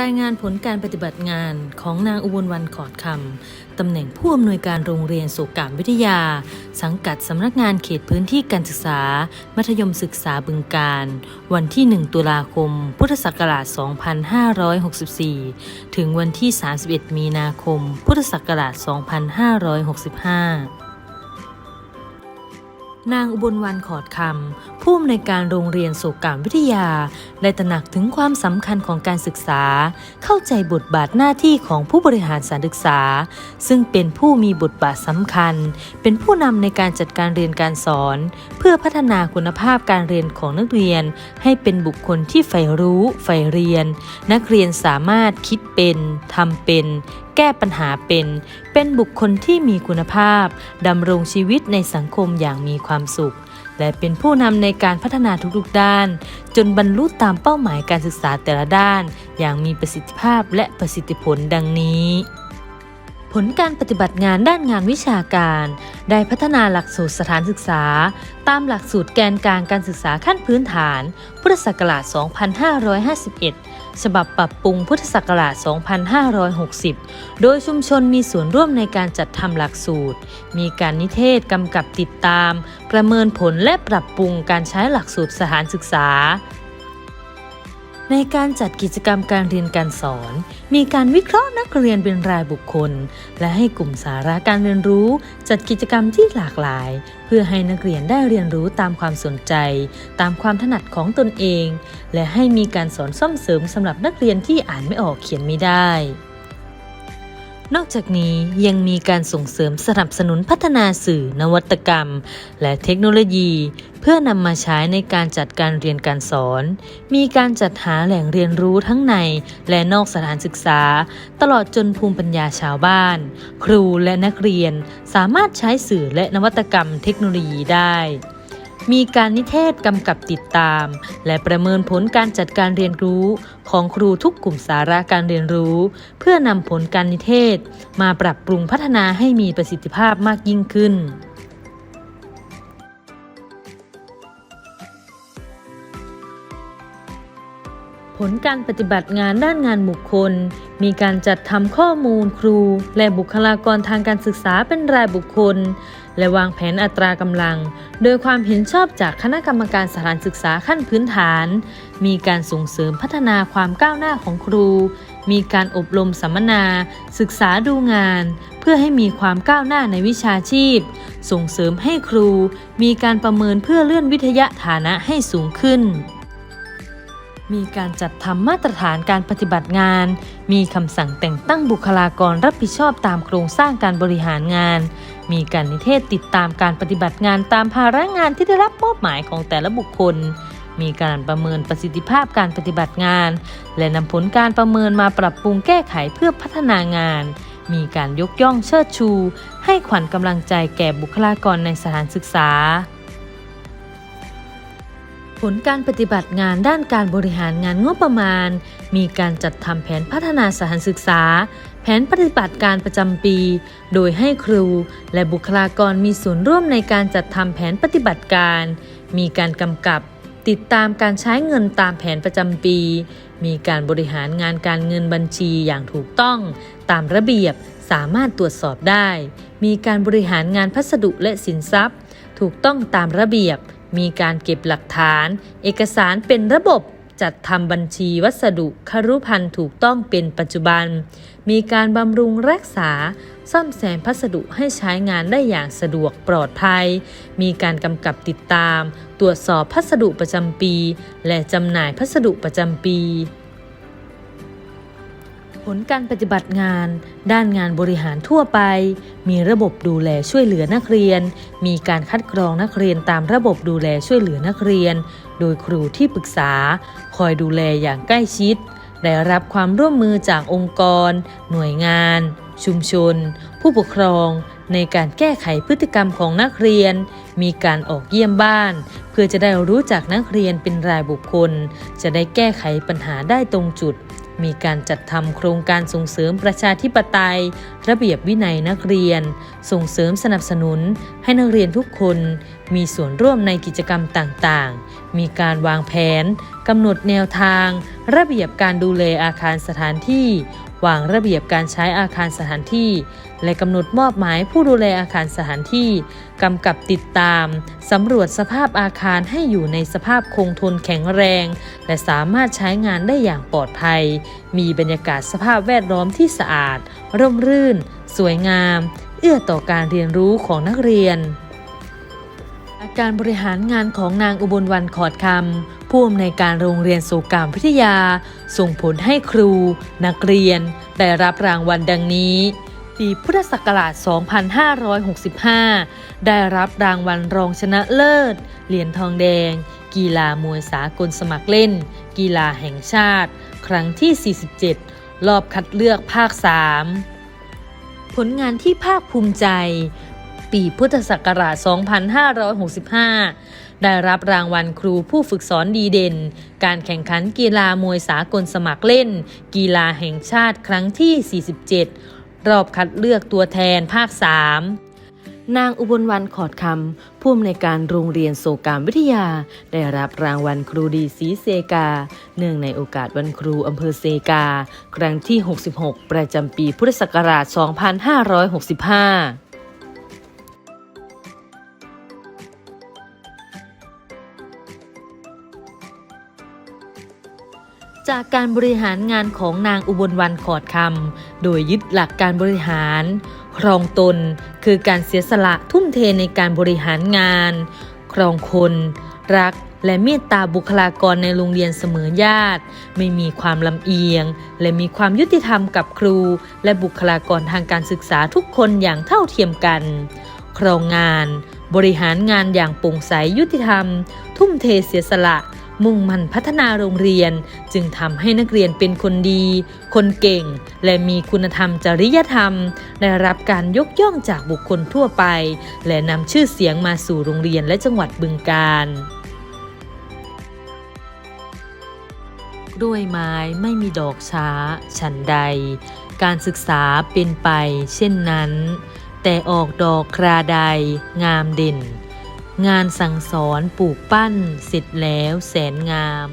รายงานผลการปฏิบัติงานของนางอุบลวันขอดคำตำแหน่งผู้อำนวยการโรงเรียนสุกามวิทยา สังกัดสำนักงานเขตพื้นที่การศึกษา มัธยมศึกษาบึงการ วันที่ 1 ตุลาคม พุทธศักราช 2564 ถึงวันที่ 31 มีนาคม พุทธศักราช 2565 นางอุบลวันขอดคำผู้อำนวยการโรงเรียนโศกกามวิทยา ได้ตระหนักถึงความสำคัญของการศึกษา เข้าใจบทบาทหน้าที่ของผู้บริหารสารศึกษา ซึ่งเป็นผู้มีบทบาทสำคัญ เป็นผู้นำในการจัดการเรียนการสอน เพื่อพัฒนาคุณภาพการเรียนของนักเรียน ให้เป็นบุคคลที่ใฝ่รู้ใฝ่เรียน นักเรียนสามารถคิดเป็นทำเป็นแก้ปัญหาเป็น เป็นบุคคลที่มีคุณภาพดำรงชีวิตในสังคมอย่างมีความสุข และเป็นผู้นำในการพัฒนาทุกๆด้าน จนบรรลุตามเป้าหมายการศึกษาแต่ละด้าน อย่างมีประสิทธิภาพและประสิทธิผลดังนี้ ผลการปฏิบัติงานด้านงานวิชาการ ได้พัฒนาหลักสูตรสถานศึกษา ตามหลักสูตรแกนกลางการศึกษาขั้นพื้นฐาน พุทธศักราช 2551 ฉบับปรับปรุงพุทธศักราช 2560 โดยชุมชนมีส่วนร่วมในการจัดทำหลักสูตร มีการนิเทศกำกับติดตาม ประเมินผลและปรับปรุงการใช้หลักสูตรสถานศึกษา ในการจัดกิจกรรมการเรียนการสอน มีการวิเคราะห์นักเรียนเป็นรายบุคคล และให้กลุ่มสาระการเรียนรู้ จัดกิจกรรมที่หลากหลาย เพื่อให้นักเรียนได้เรียนรู้ตามความสนใจ ตามความถนัดของตนเอง และให้มีการสอนซ่อมเสริมสำหรับนักเรียนที่อ่านไม่ออกเขียนไม่ได้นอกจากนี้ยังมีการส่งเสริมสนับสนุนพัฒนาสื่อนวัตกรรม และเทคโนโลยี เพื่อนำมาใช้ในการจัดการเรียนการสอน มีการจัดหาแหล่งเรียนรู้ทั้งในและนอกสถานศึกษา ตลอดจนภูมิปัญญาชาวบ้าน ครูและนักเรียนสามารถใช้สื่อและนวัตกรรมเทคโนโลยีได้มีการนิเทศกำกับติดตาม และประเมินผลการจัดการเรียนรู้ ของครูทุกกลุ่มสาระการเรียนรู้ เพื่อนำผลการนิเทศ มาปรับปรุงพัฒนาให้มีประสิทธิภาพมากยิ่งขึ้น ลการปฏิบัติงานด้านงานบุคคล มีการจัดทำข้อมูลครู และบุคลากรทางการศึกษาเป็นรายบุคคล และวางแผนอัตรากำลัง โดยความเห็นชอบจากคณะกรรมการสถานศึกษาขั้นพื้นฐาน มีการส่งเสริมพัฒนาความก้าวหน้าของครู มีการอบรมสัมมนา ศึกษาดูงาน เพื่อให้มีความก้าวหน้าในวิชาชีพ ส่งเสริมให้ครู มีการประเมินเพื่อเลื่อนวิทยาฐานะให้สูงขึ้น มีการจัดทำมาตรฐานการปฏิบัติงาน มีคำสั่งแต่งตั้งบุคลากรรับผิดชอบตามโครงสร้างการบริหารงาน มีการนิเทศติดตามการปฏิบัติงานตามภาระงานที่ได้รับมอบหมายของแต่ละบุคคล มีการประเมินประสิทธิภาพการปฏิบัติงาน และนำผลการประเมินมาปรับปรุงแก้ไขเพื่อพัฒนางาน มีการยกย่องเชิดชู ให้ขวัญกำลังใจแก่บุคลากรในสถานศึกษา ผลการปฏิบัติงานด้านการบริหารงานงบประมาณ มีการจัดทำแผนพัฒนาสถานศึกษา แผนปฏิบัติการประจำปี โดยให้ครู และบุคลากรมีส่วนร่วมในการจัดทำแผนปฏิบัติการ มีการกำกับ ติดตามการใช้เงินตามแผนประจำปี มีการบริหารงานการเงินบัญชีอย่างถูกต้อง ตามระเบียบสามารถตรวจสอบได้ มีการบริหารงานพัสดุและสินทรัพย์ ถูกต้องตามระเบียบ มีการเก็บหลักฐาน เอกสารเป็นระบบจัดทำบัญชีวัสดุครุพันธ์ถูกต้องเป็นปัจจุบัน มีการบำรุงรักษา ซ่อมแซมพัสดุให้ใช้งานได้อย่างสะดวกปลอดภัย มีการกำกับติดตาม ตรวจสอบพัสดุประจำปี และจำหน่ายพัสดุประจำปี ผลการปฏิบัติงาน ด้านงานบริหารทั่วไป มีระบบดูแลช่วยเหลือนักเรียน มีการคัดกรองนักเรียนตามระบบดูแลช่วยเหลือนักเรียน โดยครูที่ปรึกษา คอยดูแลอย่างใกล้ชิด ได้รับความร่วมมือจากองค์กร หน่วยงาน ชุมชน ผู้ปกครอง ในการแก้ไขพฤติกรรมของนักเรียน มีการออกเยี่ยมบ้าน เพื่อจะได้รู้จักนักเรียนเป็นรายบุคคล จะได้แก้ไขปัญหาได้ตรงจุด มีการจัดทำโครงการส่งเสริมประชาธิปไตย ระเบียบวินัยนักเรียน ส่งเสริมสนับสนุนให้นักเรียนทุกคน มีส่วนร่วมในกิจกรรมต่างๆ มีการวางแผนกำหนดแนวทาง ระเบียบการดูแลอาคารสถานที่ วางระเบียบการใช้อาคารสถานที่ และกำหนดมอบหมายผู้ดูแลอาคารสถานที่กำกับติดตามสำรวจสภาพอาคารให้อยู่ในสภาพคงทนแข็งแรง และสามารถใช้งานได้อย่างปลอดภัย มีบรรยากาศสภาพแวดล้อมที่สะอาด ร่มรื่น สวยงาม เอื้อต่อการเรียนรู้ของนักเรียน การบริหารงานของนางอุบลวันขอดคำผู้อำนวยการโรงเรียนสุกามพิทยา ส่งผลให้ครู นักเรียน ได้รับรางวัลดังนี้ ปีพุทธศักราช 2565 ได้รับรางวัลรองชนะเลิศ เหรียญทองแดง กีฬามวยสากลสมัครเล่น กีฬาแห่งชาติ ครั้งที่ 47 รอบคัดเลือกภาค 3 ผลงานที่ภาคภูมิใจ ปีพุทธศักราช 2565 ได้รับรางวัลครูผู้ฝึกสอนดีเด่น การแข่งขันกีฬามวยสากลสมัครเล่น กีฬาแห่งชาติครั้งที่ 47 รอบคัดเลือกตัวแทนภาค 3นางอุบลวันขอดคำผู้อำนวยการโรงเรียนโสกามวิทยา ได้รับรางวัลครูดีศรีเซกา เนื่องในโอกาสวันครูอำเภอเซกา ครั้งที่ 66 ประจำปีพุทธศักราช 2565 จากการบริหารงานของนางอุบลวันขอดคำโดยยึดหลักการบริหาร ครองตนคือการเสียสละทุ่มเทในการบริหารงาน ครองคน รักและเมตตาบุคลากรในโรงเรียนเสมอญาติ ไม่มีความลำเอียง และมีความยุติธรรมกับครู และบุคลากรทางการศึกษาทุกคนอย่างเท่าเทียมกัน ครองงาน บริหารงานอย่างโปร่งใสยุติธรรม ทุ่มเทเสียสละ มุ่งมั่นพัฒนาโรงเรียน จึงทำให้นักเรียนเป็นคนดี คนเก่ง และมีคุณธรรมจริยธรรม ได้รับการยกย่องจากบุคคลทั่วไป และนำชื่อเสียงมาสู่โรงเรียนและจังหวัดบึงกาฬด้วยไม้ไม่มีดอกช้า ฉันใด การศึกษาเป็นไป เช่นนั้น แต่ออกดอกคราใด งามเด่น งานสั่งสอนปลูกปั้นเสร็จแล้วแสนงาม